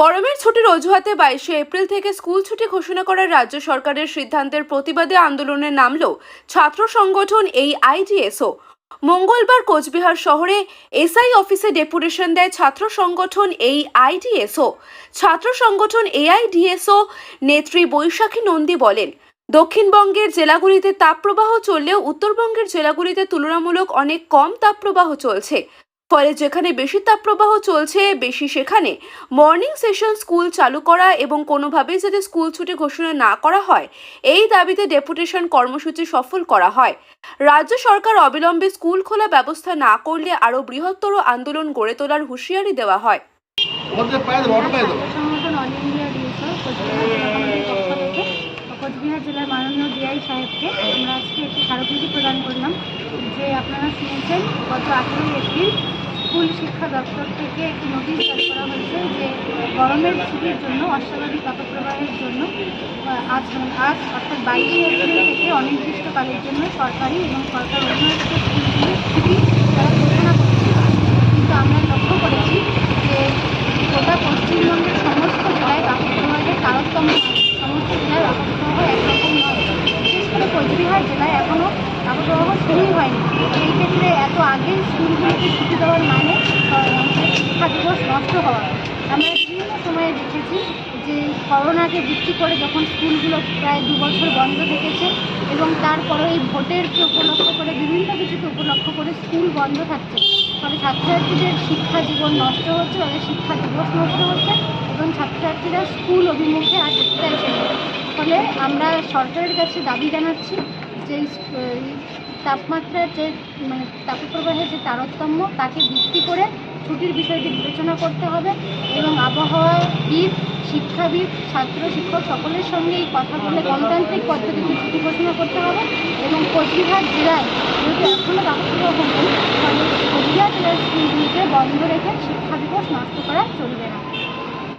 গরমের ছুটির অজুহাতে বাইশে এপ্রিল থেকে স্কুল ছুটি ঘোষণা করার রাজ্য সরকারের সিদ্ধান্তের প্রতিবাদে আন্দোলনে নামল ছাত্র সংগঠন এই আইডিএসও মঙ্গলবার কোচবিহার শহরে এসআই অফিসে ডেপুটেশন দেয় ছাত্র সংগঠন এই আইডিএসও ছাত্র সংগঠন এআইডিএসও নেত্রী বৈশাখী নন্দী বলেন, দক্ষিণবঙ্গের জেলাগুলিতে তাপপ্রবাহ চললেও উত্তরবঙ্গের জেলাগুলিতে তুলনামূলক অনেক কম তাপপ্রবাহ চলছে। ফলে যেখানে বেশি তাপপ্রবাহ চলছে বেশি সেখানে মর্নিং সেশন স্কুল চালু করা এবং কোনোভাবেই যাতে স্কুল ছুটি ঘোষণা না করা হয় এই দাবিতে ডেপুটেশন কর্মসূচি সফল করা হয়। রাজ্য সরকার অবিলম্বে স্কুল খোলা ব্যবস্থা না করলে আরও বৃহত্তর আন্দোলন গড়ে তোলার হুঁশিয়ারি দেওয়া হয়। কোচবিহার জেলার মাননীয় ডিআই সাহেবকে আমরা আজকে একটি স্মারকলিপি প্রদান করলাম যে আপনারা শুনেছেন গত আঠেরোই এপ্রিল স্কুল শিক্ষা দপ্তর থেকে একটি নোটিশ জারি করা হয়েছে যে গরমের ছুটির জন্য, অস্বাভাবিক তাপপ্রবাহের জন্য আজ আজ, অর্থাৎ বাইশে এপ্রিল থেকে অনির্দিষ্টকালের জন্য সরকারি এবং সরকার অধীনস্থ স্কুলগুলির ছুটি তারা ঘোষণা করছে কিন্তু আমরা লক্ষ্য করেছি যে গোটা পশ্চিমবঙ্গের সমস্ত জেলায় তাপপ্রবাহের তারতম্য। সমস্ত জেলায় তাপপ্রবাহ একরকম নয় বিশেষ করে কোচবিহার জেলায় এখনও তাপপ্রবাহ শুরুই হয়নি সেই ক্ষেত্রে এত আগেই স্কুলগুলোকে ছুটি দেওয়ার মানে শিক্ষা দিবস নষ্ট হওয়া। আমরা বিভিন্ন সময়ে দেখেছি যে করোনাকে ভিত্তি করে যখন স্কুলগুলো প্রায় দু বছর বন্ধ থেকেছে এবং তারপরে এই ভোটেরকে উপলক্ষ করে বিভিন্ন কিছুকে উপলক্ষ করে স্কুল বন্ধ থাকছে ফলে ছাত্রছাত্রীদের শিক্ষা জীবন নষ্ট হচ্ছে তাদের শিক্ষা দিবস নষ্ট হচ্ছে এবং ছাত্রছাত্রীরা স্কুল অভিমুখে আর যেতে চাইছে ফলে আমরা সরকারের কাছে দাবি জানাচ্ছি যে তাপমাত্রার যে মানে তাপপ্রবাহের যে তারতম্য, তাকে ভিত্তি করে ছুটির বিষয়টি বিবেচনা করতে হবে এবং আবহাওয়াবিদ শিক্ষাবিদ, ছাত্র, শিক্ষক সকলের সঙ্গে এই কথা বলে গণতান্ত্রিক পদ্ধতিতে ছুটি ঘোষণা করতে হবে এবং কোচবিহার জেলায় যেহেতু এখনও তাপপ্রবাহ নেই কোচবিহার জেলার স্কুলগুলিকে বন্ধ রেখে শিক্ষা দিবস নষ্ট করা চলবে না।